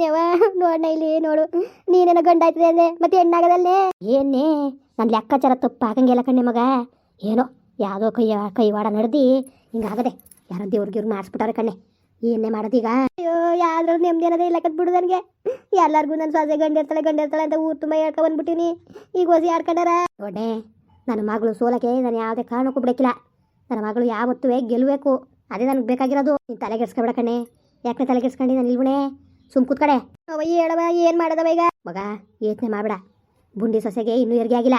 ನೇವ ನೋಡ ಇಲ್ಲಿ, ನೋಡು. ನೀನೇನ ಗಂಡ ಆಯ್ತದೆ ಮತ್ತೆ ಹೆಣ್ಣಾಗದಲ್ಲೇ? ಏನೇ ನನ್ನ ಲೆಕ್ಕಾಚಾರ ತಪ್ಪು ಆಗಂಗಿಲ್ಲ ಕಣ್ಣೆ ಮಗ. ಏನೋ, ಯಾವ್ದೋ ಕೈ, ಕೈವಾಡ ನಡೆದಿ. ಹಿಂಗಾಗದೆ. ಯಾರೋ ದೇವ್ರಿಗೆ ಮಾಡಿಸ್ಬಿಟ್ಟಾರೆ ಕಣ್ಣೆ ಏನೇ ಮಾಡೋದೀಗ ಅಯ್ಯೋ ಯಾರು ನೆಮ್ಮದಿ ಅನ್ನೋದೇ ಇಲ್ಲ ಬಿಡು ನನಗೆ. ಎಲ್ಲರಿಗೂ ನನ್ನ ಸೊಸೆ ಗಂಡ ಇರ್ತಾಳೆ ಗಂಡ ಇರ್ತಾಳೆ ಅಂತ ಊರು ತುಂಬ ಹೇಳ್ಕೊ ಬಂದ್ಬಿಟ್ಟಿನಿ. ಈಗ ಹೊಸಿ ಆಡ್ಕೊಂಡಾರ? ನೋಡೆ ನನ್ನ ಮಗಳು ಸೋಲಕ್ಕೆ ನಾನು ಯಾವುದೇ ಕಾರಣಕ್ಕೂ ಬಿಡಕ್ಕಿಲ್ಲ. ನನ್ನ ಮಗಳು ಯಾವತ್ತೂ ಗೆಲ್ಲಬೇಕು ಅದೇ ನನಗೆ ಬೇಕಾಗಿರೋದು. ನೀನು ತಲೆ ಕಣ್ಣೆ ಕಣೆ. ಯಾಕೆ ತಲೆಗೆಡ್ಸ್ಕೊಂಡು ನಾನು ಇಲ್ವಣೆ? ಸುಮ್ ಕುತ್ಕಡೆ ಅವ ಹೇಳವ ಏನು ಮಾಡದವ ಈಗ? ಮಗ, ಯೋಚನೆ ಮಾಡಬೇಡ. ಬುಂಡಿ ಸೊಸೆಗೆ ಇನ್ನೂ ಹೆರಿಗೆ ಆಗಿಲ್ಲ.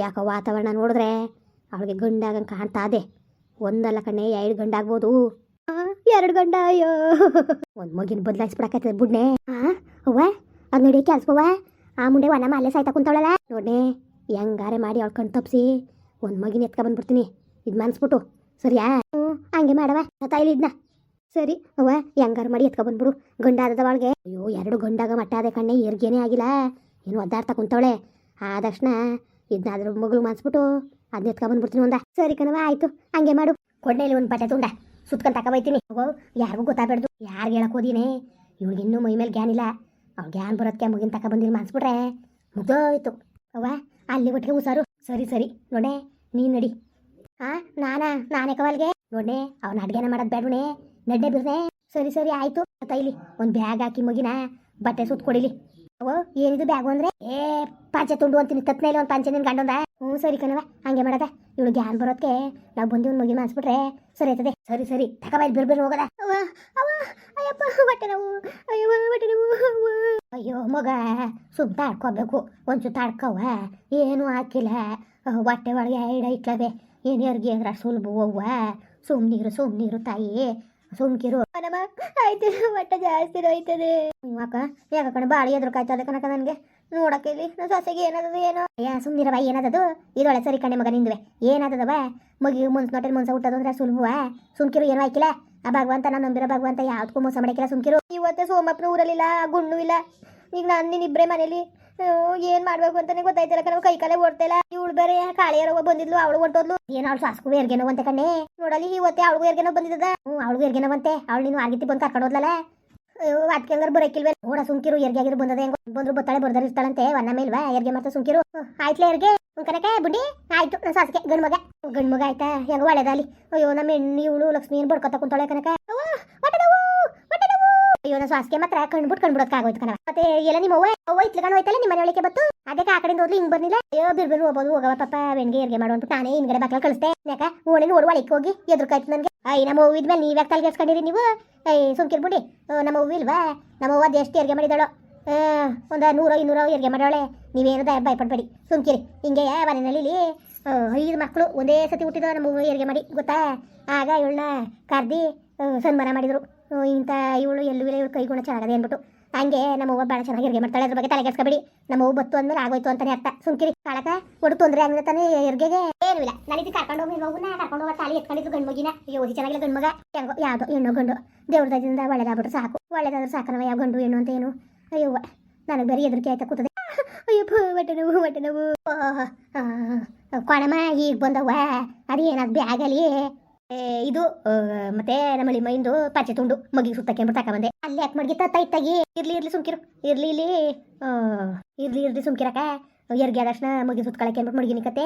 ಯಾಕೋ ವಾತಾವರಣ ನೋಡಿದ್ರೆ ಅವಳಿಗೆ ಗಂಡಾಗ ಕಾಣ್ತಾ ಅದೇ ಒಂದಲ್ಲ ಕಣ್ಣೆ ಎರಡು ಗಂಡಾಗ್ಬೋದು ಎರಡು ಗಂಡ, ಅಯ್ಯೋ. ಒಂದು ಮಗಿನ ಬದಲಾಯಿಸ್ಬಿಡಕತ್ತದ ಬುಡ್ನೆ. ಹಾಂ ಅವ್ವ, ಅದು ನೋಡಿ ಕೆಲ್ಸವ ಆ ಮುಂಡೆ ಒಣ ಅಲ್ಲೇ ಸಾಯ್ತಾ ಕುಂತವಳಲ್ಲ. ನೋಡ್ನೆ, ಹೆಂಗಾರೆ ಮಾಡಿ ಅವಳು ಕಣ್ ತಪ್ಸಿ ಒಂದು ಮಗಿನ ಎತ್ಕ ಬಂದ್ಬಿಡ್ತೀನಿ. ಇದು ಮನ್ಸ್ಬಿಟ್ಟು ಸರಿಯಾ? ಹಂಗೆ ಮಾಡವ ಇದ್ನ. ಇದನ್ನ ಸರಿ ಅವ ಹೆಂಗಾರು ಮಾಡಿ ಎತ್ಕೊ ಬಂದ್ಬಿಡು. ಗಂಡ ಒಳಗೆ. ಅಯ್ಯೋ, ಎರಡು ಗಂಡಾಗ ಮಟ್ಟ ಅದೇ ಕಣ್ಣೆ, ಏರ್ಗೇನೆ ಆಗಿಲ್ಲ. ಏನು ಒದ್ದಾಡ್ತಾ ಕುಂತವಳೆ. ಆದಕ್ಷಣ ಇದನ್ನಾದ್ರೂ ಮಗಳು ಮಾಡಿಸ್ಬಿಟ್ಟು ಅದನ್ನ ಎತ್ಕೊ ಬಂದ್ಬಿಡ್ತೀನಿ ಒಂದ. ಸರಿ ಕಣವ ಆಯ್ತು. ಹಂಗೆ ಮಾಡು. ಕೊಡ್ನೇಲಿ ಒಂದು ಬಟ್ಟೆ ತುಂಡ ಸುತ್ಕೊಂಡ್ ತಕ ಬೈತೀನಿ. ಹೋಗೋ, ಯಾರಿಗೂ ಗೊತ್ತಾಗ್ಬೇಡ್ದು. ಯಾರು ಹೇಳಕ್ ಹೋದೀನಿ? ಇವಳಿಗೆ ಇನ್ನೂ ಮೈ ಮೇಲೆ ಗ್ಯಾನ್ ಇಲ್ಲ. ಅವ್ಳು ಗ್ಯಾನ್ ಬರೋದಕ್ಕೆ ಮುಗಿನ ತಕ ಬಂದಿಲ್ಲ ಮಾಡಿಸ್ಬಿಟ್ರೆ ಮುಗ್ದೋಯ್ತು. ಅವ್ವ, ಅಲ್ಲಿ ಒಟ್ಟಿಗೆ ಹುಷಾರು. ಸರಿ ಸರಿ. ನೋಡೆ ನೀನ್ ನಡಿ. ಹಾ ನಾನಾ? ನಾನೇ ಕವಲ್ಗೆ? ನೋಡ್ನೆ, ಅವ್ನ ಅಡ್ಗೆನ ಮಾಡೋದು ಬೇಡವಣೆ ನಡ್ಡೆ ಬಿರ್ನೆ ಸರಿ ಸರಿ, ಆಯ್ತು. ತೈಲಿ ಒಂದು ಬ್ಯಾಗ್ ಹಾಕಿ ಮಗಿನ? ಬಟ್ಟೆ ಸುತ್ತ ಕೊಡಿಲಿ. ಓ, ಏನಿದು ಬ್ಯಾಗು ಅಂದ್ರೆ? ಏ, ಪಾಂಚೆ ತುಂಡು ಅಂತೀನಿ. ತತ್ನೇಲಿ ಒಂದು ಪಂಚೆ ನಿನ್ ಗಂಡಂದ. ಹ್ಞೂ, ಸರಿ ಕಣವ ಹಂಗೆ ಮಾಡದ. ಇವಳು ಗ್ಯಾನ್ ಬರೋದಕ್ಕೆ ನಾವು ಬಂದಿ ಒಂದು ಮಗಿ ಮಾಡಿಸ್ಬಿಟ್ರೆ ಸರಿ ಆಯ್ತದೆ. ಸರಿ ಸರಿ. ತಕಬಾಯ್ ಬಿರ್ ಬಿರ್ ಹೋಗದ. ಅವ್ವ ಅವ್ವ, ಅಯ್ಯಪ್ಪ ಬಟ್ಟೆ ನಾವು. ಅಯ್ಯೋ ಬಟ್ಟೆ. ಅಯ್ಯೋ, ಮಗ, ಸುಮ್ ತಾಡ್ಕೋಬೇಕು. ಒಂಚೂರು ತಾಡ್ಕವ ಏನು ಹಾಕಿಲ್ಲ. ಬಟ್ಟೆ ಒಳಗೆ ಐಡ ಇಟ್ಲವೆ. ಏನು ಯಾರಿಗೆ ಅಂದ್ರೆ ಸುಲಭ ಹೋಗುವ ಸುಮ್ನೀರು ಸುಮ್ನೀರು ತಾಯಿ. ಸುಮ್ಕಿರು. ನಮ್ಮ ಆಯ್ತು ಮಟ್ಟ ಜಾಸ್ತಿ ಹೋಯ್ತದೆ ಅಕ್ಕ, ಯಾಕ ಕಣ, ಬಾಳಿ ಎದುರು ಕಾಯ್ತದೆ ಕನಕ ನನಗೆ. ನೋಡಕ್ಕೆ ಇಲ್ಲಿ ನನ್ನ ಸೊಸೆಗೆ ಏನಾದದು ಏನೋ. ಯಾ ಬಾಯಿ, ಏನಾದದು? ಇದೊಳೆ ಸರಿ ಕಣ್ಣೆ ಮಗ ನಿಂದುವೆ. ಬಾ ಮಗಿ ಮುನ್ಸ್ ನೋಟಲ್ ಮುನ್ಸ ಹುಟ್ಟದು ಅಂದ್ರೆ ಸುಲಭವ ಸುಮ್ಕಿರು, ಏನೋ ಆಯ್ಕಿಲ್ಲ ಆ ಭಗವಂತ, ನಾನು ನಂಬಿರೋ ಭಗವಂತ ಯಾವ್ದಕ್ಕೂ ಮೋಸ ಮಾಡಕ್ಕಿಲ್ಲ ಸುಮ್ಕಿರು. ಇವತ್ತೇ ಸೋಮಪ್ಪನ ಊರಲ್ಲಿಲ್ಲ ಗುಣ್ಣು ಇಲ್ಲ. ಈಗ ನಾನು ನೀನಿಬ್ರೇ ಮನೇಲಿ. ಏನು ಮಾಡ್ಬೇಕು ಅಂತಾನೆ ಗೊತ್ತಾಯ್ತಿಲ್ಲ ಕಣ, ಕೈ ಕಾಲೇ ಓಡ್ತಿಲ್ಲ ಇವಳು ಬೇರೆ ಕಾಳಿಯರವ ಬಂದಿದ್ಲು, ಅವಳು ಹೊಂಟೋದ್ಲು. ಏನ್ ಅವಳು ಸಾಸ್ಕು ಏರ್ಗೆನೋ ಅಂತ ಕಣ್ಣೆ. ನೋಡಲಿ ಇವತ್ತೆ ಅವಳಿಗೂ ಏರ್ಗೆನೋ ಬಂದಿದ್ದದ. ಹ್ಞೂ, ಅವಳಿಗೂ ಏರ್ಗೆನೋ ಬಂತೆ ಅವಳು ನೀನು ಆಗಿತ್ತಿ ಬಂದು ಕರ್ಕೊಂಡು ಹೋದ್ಲಲ್ಲ ಅಯ್ಯೋ ಅದಕ್ಕೆ ಹಂಗಾರೆ ಬರೋಕಿಲ್ವೇ. ನೋಡ ಸುಂಕಿರು ಎರ್ಗೆ ಆಗಿರು ಬಂದದ ಹೆಂಗ. ಬಂದ್ರು ಬತ್ತಾಳೆ ಬರ್ದಾರ ಇರ್ತಾಳಂತೆ ಒನ್ನ ಮೇಲ್ವಾ ಎರ್ಗೆ ಮತ್ತೆ ಸುಂಕಿರು ಆಯ್ತ್ಲೇ ಎರ್ಗೆ ಕನಕ ಬುಡಿ. ಆಯ್ತು ನನ್ನ ಸಾಸಿಗೆ ಗಂಡ್ ಮಗ ಗಂಡ್ ಮಗ ಆಯ್ತಾ? ಹೆಂಗ ಒಳ್ಳೇದಾಲಿ. ಅಯ್ಯೋ, ನಮ್ಮ ಹೆಣ್ಣು, ಇವಳು ಲಕ್ಷ್ಮಿ ಏನ್ ಬಡ್ಕೊತ ಕುಂತಾಳೆ ಕನಕ ಅವ್ವ, ಹೊಟ್ಟೆ ನೋವು, ಹೊಟ್ಟೆ ನೋವು. ಅಯ್ಯೋ, ನಾನು ಸ್ವಾಸ್ಗೆ ಮಾತ್ರ ಕಣ್ಬಿಟ್ಟು ಕಣ್ಬಿಡೋದಕ್ಕಾಗೋಯ್ತು ಕಣವ ಮತ್ತೆ ಎಲ್ಲ ನಿಮ್ಮ ಅವ್ವ ಅವ್ವ ಇತ್ಲಗಣ ಹೋಯ್ತಲ್ಲ ನಿಮ್ಮ ಮನೆಯೊಳಗೆ ಬತ್ತು ಅದಕ್ಕೆ ಆ ಕಡೆಯಿಂದ ಹೋದ್ಲು, ಹಿಂಗ್ ಬರ್ಲಿಲ್ಲ ಅಯ್ಯೋ ಬಿರ್ಬಿರ್ ಹೋಗ್ಬೋದು ಹೋಗವ ಪಪ್ಪ ಬೆಣ್ಗೆ ಎರ್ಗೆ ಮಾಡುವಂತ ನಾನೇ ಹಿಂಗಡೆ ಬಾಕ್ಲ ಕಳಿಸ್ದೆ. ಯಾಕ? ಓಣಿ ನೋಡುವ ಒಳಕ್ಕೆ ಹೋಗಿ ಎದುರ್ಕಾಯ್ತು ನನಗೆ. ಅಯ್ಯ ನಮ್ಮ ಹೂವಿದ ಇದ್ಮೇಲೆ ನೀವು ಯಾಕೆ ತಲೆಗೆಸ್ಕೊಂಡಿರಿ ನೀವು? ಏಯ್ ಸುಮ್ಕಿರ್ಬಿಡಿ ನಮ್ಮ ಹೂವಿಲ್ವಾ ಇಲ್ವಾ? ನಮ್ಮ ಅವ್ವ ಎಷ್ಟು ಎರ್ಗೆ ಮಾಡಿದಾಳೋ? ಒಂದು ನೂರೋ, ಇನ್ನೂರೋ ಎರ್ಗೆ ಮಾಡೋಳೆ ನೀವೇನು ದಯ ಭಯಪಡ್ಬೇಡಿ. ಸುಮ್ಕಿರಿ. ಹಿಂಗೆ ಮನೆಯಲ್ಲಿ ಐದು ಮಕ್ಕಳು ಒಂದೇ ಸತಿ ಹುಟ್ಟಿದ ನಮ್ಮ ಹೂವು ಎರ್ಗೆ ಮಾಡಿ, ಗೊತ್ತಾ? ಆಗ ಇವಳನ್ನ ಕರ್ದಿ ಸನ್ಮಾನ ಮಾಡಿದ್ರು. ಇಂಥ ಇವಳು ಎಲ್ಲೂ ಇಲ್ಲ, ಇವಳು ಕೈಗುಣ ಚೆನ್ನಾಗದೆ ಅಂದ್ಬಿಟ್ಟು. ಹಂಗೆ ನಮ್ಮ ಅವ್ವ ಭಾಳ ಚೆನ್ನಾಗಿ ಎರ್ಗೆ ಮಾಡ್ತಾಳೆ, ಅದ್ರ ಬಗ್ಗೆ ತಲೆ ತಲೆಗೆಸ್ಕೊಬೇಡಿ ನಮ್ಮ ಅವ್ವ ಬತ್ತು ಅಂದ್ಮೇಲೆ ಆಗೋಯ್ತು ಅಂತಾನೆ ಅರ್ಥ. ಸುಮ್ಕಿರಿ, ಕಾಳಕ, ಒಟ್ಟು ತೊಂದರೆ ಆಗಲಿ ತಾನೆ ಎರ್ಗೆಗೆ? ಏನೂ ಇಲ್ಲ. ನಾನು ಇದು ಕರ್ಕೊಂಡು ಹೋಗಿ ಮಗುನ ಕರ್ಕೊಂಡು ಹೋಗ ತಾಳಿ ಎತ್ಕೊಂಡಿದ್ದು ಗಂಡು ಮಗಿನ. ಅಯ್ಯೋ ಚೆನ್ನಾಗಿಲ್ಲ ಗಂಡು ಮಗ. ಹೆಂಗೋ, ಯಾವುದೋ, ಹೆಣ್ಣು ಗಂಡು. ದೇವ್ರ ದಯದಿಂದ ಒಳ್ಳೇದಾಗ್ಬಿಟ್ರೆ ಸಾಕು. ಒಳ್ಳೇದಾದ್ರೆ ಸಾಕನವ ಯಾವ ಗಂಡು, ಹೆಣ್ಣು ಅಂತ ಏನು? ಅಯ್ಯೋ, ನನಗೆ ಬರೀ ಎದುರಿಕೆ ಆಯ್ತಾ ಕೂತದೆ. ಅಯ್ಯೋ ಹೊಟ್ಟೆ ನೋವು ಹೊಟ್ಟೆ ನೋವು. ಕೊಣಮ ಈಗ ಬಂದವ ಅದೇನಾದ್ ಬ್ಯಾಗಲಿ ಇದು ಮತ್ತೆ ನಮ್ಮಳಿ ಮೈಂದು ಪಾಚೆ ತುಂಡು ಮಗಿಗೆ ಸುತ್ತಕ್ಕೆ ಬಂದೆ. ಅಲ್ಲಿ ಯಾಕೆ ಮಡ್ಗಿ ತತ್ತ ಇತ್ತಾಗಿ ಇರ್ಲಿ ಇರ್ಲಿ ಸುಮ್ಕಿರು. ಇರ್ಲಿ ಇಲ್ಲಿ ಇರ್ಲಿ ಇರ್ಲಿ ಸುಮ್ಕಿರಕ ಎರ್ಗಿ ಆದಕ್ಷಣ ಮಗಿ ಸುತ್ಕೊಳಕ್ಕೆ ಅಂದ್ಬಿಟ್ಟು ಮಡ್ಗಿನಿ ಕತೆ.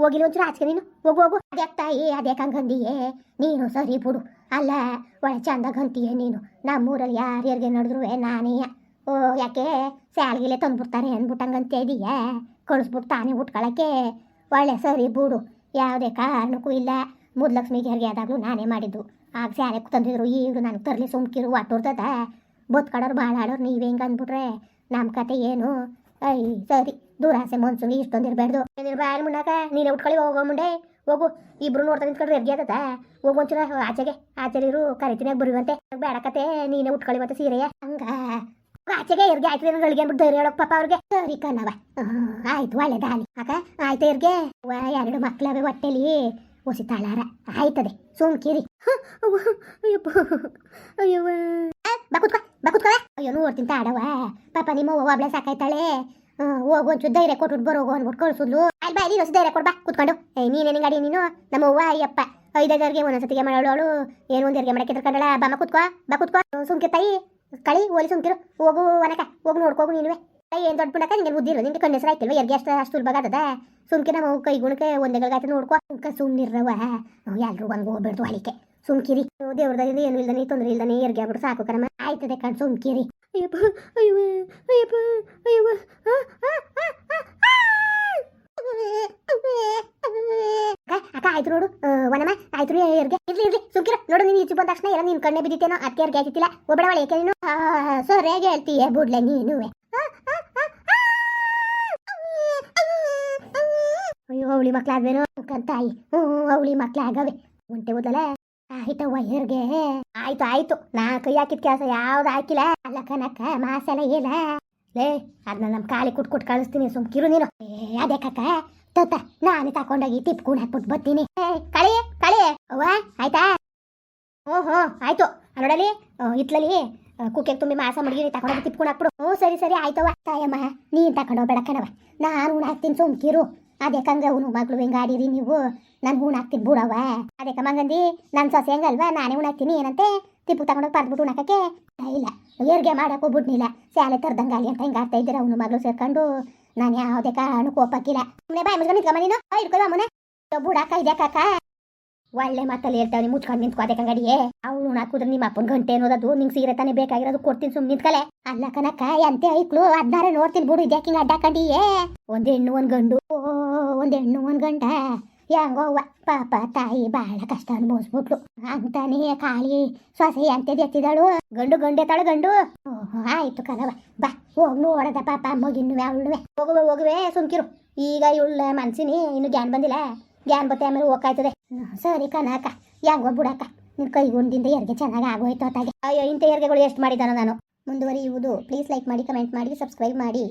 ಹೋಗಿಲ್ಲ ಒಂಚೂರು ಆಚೆ ನೀನು. ಹೋಗು ಹೋಗು. ಅದ್ಯಾಕ್ ತಾಯಿ, ಅದ್ಯಾಕ ಹಂಗಂದಿಯೇ ನೀನು ಸರಿ ಬಿಡು. ಅಲ್ಲ, ಒಳ್ಳೆ ಚಂದ ಅಂತೀಯ ನೀನು. ನಮ್ಮೂರಲ್ಲಿ ಯಾರು ಯಾರಿಗೆ ಏ, ನಾನೇ. ಓ, ಯಾಕೆ? ಸ್ಯಾಲ್ಗಿಲೆ ತಂದ್ಬಿಡ್ತಾರೆ ಅಂದ್ಬಿಟ್ಟು ಹಂಗಂತ ಇದೀಯ? ಕಳಿಸ್ಬಿಟ್ಟು ತಾನೇ ಉಟ್ಕೊಳಕ್ಕೆ. ಒಳ್ಳೆ ಸರಿ ಬಿಡು. ಯಾವುದೇ ಕಾರಣಕ್ಕೂ ಇಲ್ಲ. ಮುದ್ಲಕ್ಷ್ಮಿಗೆ ಹೆರಿಗೆ ಆದಾಗಲೂ ನಾನೇ ಮಾಡಿದ್ದು. ಆಗ ಸ್ಯಾರೆ ತಂದಿದ್ರು ಈಗ ನನಗೆ ತರಲಿ ಸುಮ್ಕಿರು ಒಟ್ಟೋರ್ತದ ಬದುಕಾಡೋರು ಭಾಳ ಆಡೋರು ನೀವು ಹೆಂಗೆ ಅಂದ್ಬಿಟ್ರೆ ನಮ್ಮ ಕತೆ ಏನು? ಐ ಸರಿ. ದೂರಾಸೆ ಇಷ್ಟೊಂದು ಇಷ್ಟೊಂದಿರ್ಬಾರ್ದು ಬಾಯಲ್ ಮುನ್ನಾಕ? ನೀನೇ ಉಟ್ಕೊಳ್ಳಿ, ಹೋಗೋ ಮುಂಡೆ ಹೋಗು. ಇಬ್ರು ನೋಡ್ತಾ ನಿಂತ್ಕೊಂಡ್ರೆ ಎರ್ಗೆ ಆತದ. ಹೋಗು ಒಂಚೂರ, ಆಚೆಗೆ. ಆಚೆಲಿರು ಕರಿತೀನಿ ಬರುವಂತೆ. ಬೇಡ ಕತೆ. ನೀನೇ ಉಟ್ಕೊಳ್ಳಿ ಮತ್ತೆ ಸೀರೆಯ. ಹಂಗ. ಆಚೆಗೆ ಎರ್ಗೆ ಆಯ್ತು ಗಳಿಗೆ ಅಂದ್ಬಿಟ್ಟು ಧೈರ್ಯ ಹೇಳೋಕ್ ಪಾಪ ಅವ್ರಿಗೆ. ಸರಿ ಕಣವ ಆಯ್ತು ಒಳ್ಳೆದಾಲಿ ಅಕ್ಕ, ಆಯ್ತು ಎರ್ಗೆ. ವ ಎರಡು ಮಕ್ಳವೆ ಹೊಟ್ಟೆಲಿ. ಒಸಿ ತಾಳಾರ ಆಯ್ತದೆ ಬಕುತ್ಕ ಅಯ್ಯೋ ನೋಡ್ತೀನಿ ತಾಡವ ಪಾಪ ನಿಮ್ಮ ಒಬ್ಬಳೆ ಸಾಕಾಯ್ತಾಳೆ. ಹೋಗು ಒಂಚೂರು ಧೈರ್ಯ ಕೊಟ್ಟು ಬರೋಗು ಅಂದ್ಬಿಟ್ಟು ಕಳ್ಸುದ್ಲು. ಅಲ್ಲಿ ಬಾ ನೀನು ಧೈರ್ಯ ಕೊಡ್ಬಾ ಕುತ್ಕೊಂಡು. ಏ ನೀನೇನು ಗಾಡಿ ನೀನು? ನಮ್ಮ ಅವ್ವ, ಅಯ್ಯಪ್ಪ. ಐದಾರ್ಗೆ ಒಂದೊಂದ್ಸತಿಗೆ ಮಾಡೋಳು ಏನು ಒಂದು ಹೆರಿಗೆ ಮಾಡಕ್ಕೆ ಕನ್ನಡ ಬಮ್ಮ ಕುತ್ಕೋ, ಬಾ ಕುತ್ಕೋ. ಸುಮ್ಕೆ ತಾಯಿ ಕಳಿ, ಓಲಿ ಸುಮ್ಕಿರು ಹೋಗು, ಒನಕ. ಹೋಗಿ ನೋಡ್ಕೋಗು ನೀನುವೆ. ಏನು ದೊಡ್ಡ ಪುಣಕ ನಿಂಗೆ ಬುದ್ಧಿ ಇಲ್ಲ ನಿಂಗೆ ಕಣ್ಣು ಹೆಸರು ಆಯ್ತಿಲ್ವ? ಎರ್ಗೆ ಅಷ್ಟು ಅಷ್ಟು ಸುಲಭ ಆಗದ ಸುಮ್ಕಿನ ನಾವು ಕೈ ಗುಣಕ್ಕೆ ಒಂದೇ ಗಳಿಗಾಯ್ತು ನೋಡ್ಕೊ. ಸುಮ್ಕ ನಾವು ಎಲ್ಲರೂ ಹಂಗೆ ಹೋಗ್ಬಿಡ್ತು ಹಳಿಕೆ ಸುಮ್ಕಿರಿ. ದೇವ್ರದಿಂದ ಏನು ಇಲ್ದನಿ ತೊಂದರೆ ಇಲ್ದನಿ ಎರ್ಗೆ ಆಗ್ಬಿಡು ಸಾಕು ಕರಮ ಆಯ್ತದೆ ಕಣ್ ಸುಮ್ಕಿರಿ. ಅಯ್ಯಪ್ಪ ಅಯ್ಯವ ಅಯ್ಯಪ್ಪ ಅಯ್ಯವ. ಅಕ್ಕ, ಆಯ್ತು ನೋಡು. ವನಮ ಆಯ್ತು ಎರ್ಗೆ. ಇರ್ಲಿ ಇರ್ಲಿ ಸುಮ್ಕಿರ. ನೋಡು ನೀನು ಈಚೆ ಬಂದ ತಕ್ಷಣ ಎಲ್ಲ ನಿನ್ ಕಣ್ಣೆ ಬಿದ್ದಿತ್ತೇನೋ ಅದಕ್ಕೆ ಎರ್ಗೆ ಆಯ್ತಿಲ್ಲ ಒಬ್ಬಳ ಏಕೆ ನೀನು. ಸೊರೆಗೆ ಹೇಳ್ತೀಯ ಬುಡ್ಲೆ ನೀನುವೆ. ಅಯ್ಯೋ, ಅವಳಿ ಮಕ್ಳಾದ್ವೇನೋ? ಕಂತಾಯಿ ಹ್ಞೂ ಅವಳಿ ಮಕ್ಳಾಗವೆ ಒಂಟೆ ಓದಲ್ಲ ಆಯ್ತವ್ವ ಹೇರ್ಗೆ ಆಯ್ತು ಆಯ್ತು. ನಾ ಕೈ ಹಾಕಿದ ಕೆಲಸ ಯಾವ್ದು ಹಾಕಿಲ್ಲ. ಅಲ್ಲ ಕನಕ, ಮಾಸೆಲ್ಲ ಏಲ? ಲೇ ಅದನ್ನ ನಮ್ಮ ಕಾಲಿ ಕುಟ್ ಕುಟ್ ಕಳಿಸ್ತೀನಿ ಸುಮ್ಕಿರು ನೀನು. ಏ, ಅದೇ ಕಕ್ಕ. ತತ್ತ ನಾನೇ ತಕೊಂಡೋಗಿ ತಿಪ್ಕೊಂಡು ಹಾಕ್ಬಿಟ್ಟು ಬರ್ತೀನಿ. ಕಳಿ ಕಳಿ. ಅವ್ವ, ಆಯ್ತಾ? ಹ್ಞೂ ಹ್ಞೂ ಆಯ್ತು. ನೋಡಲಿ ಇತ್ಲಲ್ಲಿ ಕುಕ್ಕೆಗೆ ತುಂಬಿ ಮಾಸ ಮಡಗಿ ತಕೊಂಡೋಗಿ ತಿಪ್ಕೊಂಡು ಹಾಕ್ಬಿಡು. ಹ್ಞೂ ಸರಿ ಸರಿ ಆಯ್ತವ ತಾಯಮ್ಮ, ನೀನು ತಕೊಂಡೋಗ್ಬೇಡ ಕಣವ ನಾನು ಹಾಕ್ತೀನಿ ಸುಮ್ಕಿರು ಅದೇ ಕಂಗ ಅವನು ಮಗಳು ಹಿಂಗೆ ಆಡಿರಿ ನೀವು. ನಾನು ಹೂಣ್ ಹಾಕ್ತೀನಿ ಬೂಡವ ಅದಕ್ಕೆ ಮಂಗಂದಿ ನನ್ನ ಸೊಸೆ ಹೆಂಗಲ್ವಾ? ನಾನೇ ಹೂಣ್ ಹಾಕ್ತೀನಿ, ಏನಂತೆ? ತಿಪ್ಪು ತಗೊಂಡೋಗಿ ಪರ್ದ್ಬಿಟ್ಟು ಉಣಕಕ್ಕೆ ಇಲ್ಲ ಏರ್ಗೆ ಮಾಡಕ್ಕೆ ಹೋಗ್ಬಿಡ್ನಿಲ್ಲ ಸ್ಯಾಲೆ ತರ್ದಂಗಾಲಿ ಅಂತ ಹಿಂಗೆ ಆಡ್ತಾ ಇದ್ದೀರ ಅವನು ಮಗಳು ಸೇರ್ಕೊಂಡು. ನಾನು ಯಾವುದೇ ಕಾರಣಕ್ಕೂ ಒಪ್ಪಕ್ಕಿಲ್ಲ. ಸುಮ್ಮನೆ ಬಾಯ್ ಮುಚ್ಕೊಂಡು ನಿಂತ್ಕೊಂಬ ನೀನು. ಇಟ್ಕೊಳ್ವ ಅಮ್ಮನೆ. ಬುಡಾಕ ಇದೆ, ಕಾಕ. ಒಳ್ಳೆ ಮಾತಲ್ಲಿ ಹೇಳ್ತಾವೆ ಮುಚ್ಕೊಂಡು ನಿಂತ್ಕೋ ಅದೇ ಕಂಗಡಿಯೇ ಅವಳು ಹಾಕುದ್ರೆ ನಿಮ್ಮ ಅಪ್ಪನ ಗಂಟೆ ಅನ್ನೋದದು. ನಿಂಗೆ ಸೀರೆ ತಾನೇ ಬೇಕಾಗಿರೋದು, ಕೊಡ್ತೀನಿ ಸುಮ್ಮನೆ ನಿಂತ್ಕಲೆ. ಅಲ್ಲ ಕನಕ, ಎಂತೆ ಐಕ್ಳು ಹದ್ನಾರ ನೋಡ್ತೀನಿ ಬಿಡು ಇದ್ಯಾಕಿಂಗ್ ಅಡ್ಡಾಕಂಡಿಯೇ. ಒಂದ್ ಹೆಣ್ಣು, ಒಂದ್ ಗಂಡು. ಒಂದ್ ಹೆಣ್ಣು ಒಂದು ಗಂಡ ಹೆಂಗೋವ್ವ ಪಾಪ ತಾಯಿ ಬಹಳ ಕಷ್ಟ ಅನುಭವಿಸ್ಬಿಟ್ಲು ಅಂತಾನೆ ಖಾಲಿ ಸೊಸೆ ಅಂತ ಎತ್ತಿದಳು. ಗಂಡು ಗಂಡೆತಾಳು ಗಂಡು. ಓಹೋ, ಆಯ್ತು ಕಣವ ಬಾ, ಹೋಗ್ ನೋಡದ ಪಾಪ ಮಗಿನ್ನುವೆ ಅವಳುವೆ ಹೋಗುವೆ ಹೋಗುವೆ, ಸುಮ್ಕಿರು. ಈಗ ಇವಳ ಮನ್ಸಿನಿ, ಇನ್ನು ಗ್ಯಾನ್ ಬಂದಿಲ್ಲ. ಗ್ಯಾನ್ ಬತ್ತೆ ಆಮೇಲೆ ಹೋಗ್ಕಾಯ್ತದೆ. ಸರಿ ಕನಕ ಹೆಂಗೋ ಬಿಡಕ್ಕ. ನಿನ್ ಕೈಗೊಂಡಿಂದ ಎರ್ಗೆ ಚೆನ್ನಾಗಿ ಆಗೋಯ್ತು ಅತ್ತಾಗೆ ಅಯ್ಯೋ, ಇಂಥ ಎರ್ಗೆಗಳು ಎಷ್ಟು ಮಾಡಿದಾನೋ ನಾನು. ಮುಂದುವರಿಯುವುದು. ಪ್ಲೀಸ್ ಲೈಕ್ ಮಾಡಿ ಕಮೆಂಟ್ ಮಾಡಿ ಸಬ್ಸ್ಕ್ರೈಬ್ ಮಾಡಿ.